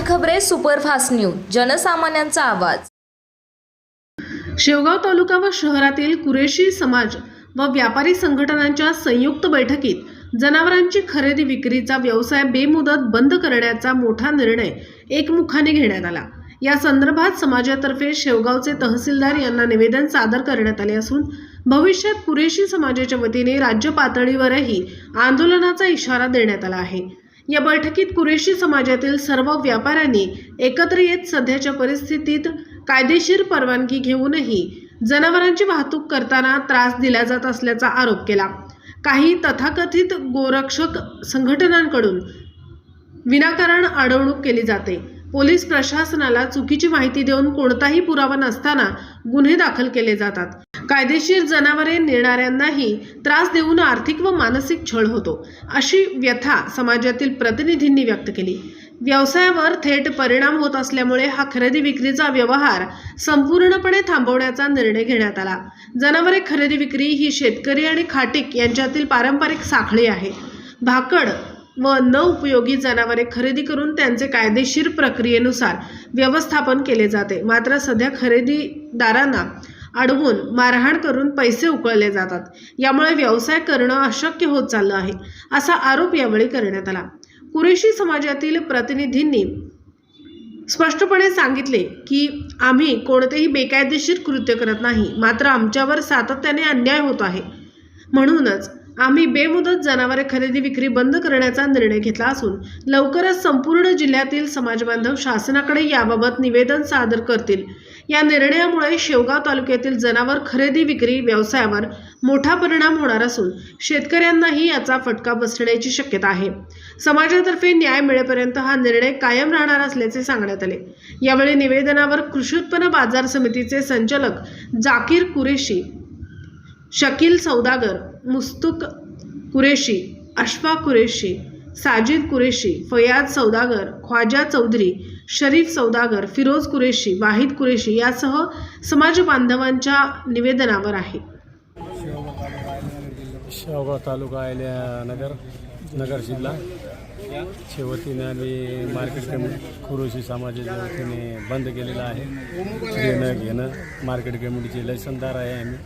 खबरे superfast news जनसामान्यांचा आवाज. शेवगाव तालुका व शहरातील कुरेशी समाज व व्यापारी संघटनांच्या संयुक्त बैठकीत जनावरांची खरेदी विक्रीचा व्यवसाय बेमुदत बंद करण्याचा मोठा निर्णय एकमुखाने घेण्यात आला. या संदर्भात समाजातर्फे शेवगावचे तहसीलदार यांना निवेदन सादर करण्यात आले असून भविष्यात कुरेशी समाजाच्या वतीने राज्य पातळीवरही आंदोलनाचा इशारा देण्यात आला आहे. या बैठकीत कुरेशी समाजातील सर्व व्यापाऱ्यांनी एकत्र येत सध्याच्या परिस्थितीत कायदेशीर परवानगी घेऊनही जनावरांची वाहतूक करताना त्रास दिला जात असल्याचा आरोप केला. काही तथाकथित गोरक्षक संघटनांकडून विनाकारण अडवणूक केली जाते. पोलीस प्रशासनाला चुकीची माहिती देऊन कोणताही पुरावा नसताना गुन्हे दाखल केले जातात. कायदेशीर जनावरे नेणाऱ्यांनाही त्रास देऊन आर्थिक व मानसिक छळ होतो अशी व्यथा समाजातील प्रतिनिधींनी व्यक्त केली. व्यवसायावर थेट परिणाम होत असल्यामुळे हा खरेदी विक्रीचा व्यवहार संपूर्णपणे थांबवण्याचा निर्णय घेण्यात आला. जनावरे खरेदी विक्री ही शेतकरी आणि खाटीक यांच्यातील पारंपरिक साखळी आहे. भाकड व न उपयोगी जनावरे खरेदी करून त्यांचे कायदेशीर प्रक्रियेनुसार व्यवस्थापन केले जाते. मात्र सध्या खरेदीदारांना अडवून मारहाण करून पैसे उकळले जातात. यामुळे व्यवसाय करणं अशक्य होत चाललं आहे असा आरोप यावेळी करण्यात आला. कुरेशी समाजातील प्रतिनिधींनी स्पष्टपणे सांगितले की आम्ही कोणतेही बेकायदेशीर कृत्य करत नाही मात्र आमच्यावर सातत्याने अन्याय होत आहे. म्हणूनच आम्ही बेमुदत जनावरे खरेदी विक्री बंद करण्याचा निर्णय घेतला असून लवकरच संपूर्ण जिल्ह्यातील समाजबांधव शासनाकडे याबाबत निवेदन सादर करतील. या निर्णयामुळे शेवगाव तालुक्यातील जनावर खरेदी विक्री व्यवसायावर मोठा परिणाम होणार असून शेतकऱ्यांनाही याचा फटका बसण्याची शक्यता आहे. समाजातर्फे न्याय मिळेपर्यंत हा निर्णय कायम राहणार असल्याचे सांगण्यात आले. यावेळी निवेदनावर कृषी उत्पन्न बाजार समितीचे संचालक जाकीर कुरेशी शकील सौदागर मुस्तुक कुरेशी अश्फा कुरेशी साजिद कुरेशी फयाज सौदागर ख्वाजा चौधरी शरीफ सौदागर फिरोज कुरेशी वाहिद कुरेशी यासह समाज बांधवांच्या निवेदनावर आहे. शेवगाव तालुका आयल्या नगर नगर जिल्हा. च्या आम्ही मार्केट कमिटी खुरोशी समाजाच्या वतीने बंद केलेलं आहे. घेणं घेणं मार्केट कमिटीचे लयसनदार आहे आम्ही.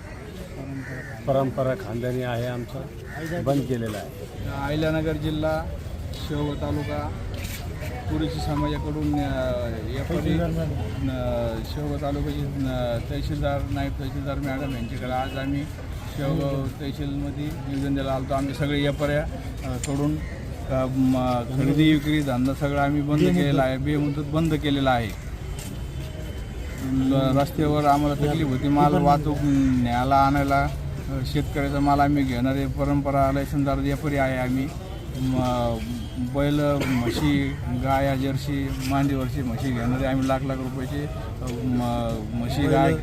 परंपरा खानदानी आहे आमचं. बंद केलेलं आहे. अहिल्यानगर जिल्हा शेवगाव तालुका पुरीची समाजाकडून शेवगाव तालुक्याचे तहसीलदार नायब तहसीलदार मॅडम यांच्याकडे आज आम्ही शेवगाव तहसीलमध्ये निवेदन द्यायला आलतो. आमचे सगळे व्यापाऱ्या अ, कडून अ, म- खरेदी विक्री धंदा सगळं आम्ही बंद केलेला आहे. बेमुदत बंद केलेला आहे. रस्त्यावर आम्हाला तकलीफ होती. माल वाहतूक न्यायला आणायला शेतकऱ्याचा माल आम्ही घेणारे परंपरा लयसनदार व्यापारी आहे आम्ही. म- बैल म्हशी गाया जर्सी मांडीवरची म्हशी घेणारे आम्ही लाख लाख रुपयाचे म- म्हशी गाय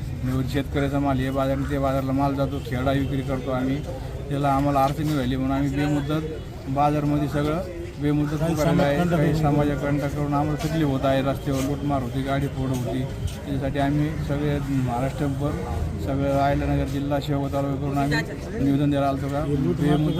शेतकऱ्याचा माल हे बाजार ते बाजारला माल जातो खेळा विक्री करतो आम्ही. त्याला आम्हाला अडचणी व्हायली म्हणून आम्ही बेमुदत बाजारमध्ये सगळं बेमुदत करायला आहे. काही समाजाकडं करून आम्हाला तकलीफ होत आहे. रस्त्यावर लूटमार होती गाडी फोड होती. त्याच्यासाठी आम्ही सगळे महाराष्ट्रभर सगळं आयल्यानगर जिल्हा शेवगाव तालुका करून आम्ही निवेदन द्यायला आलतो का? बेमुदत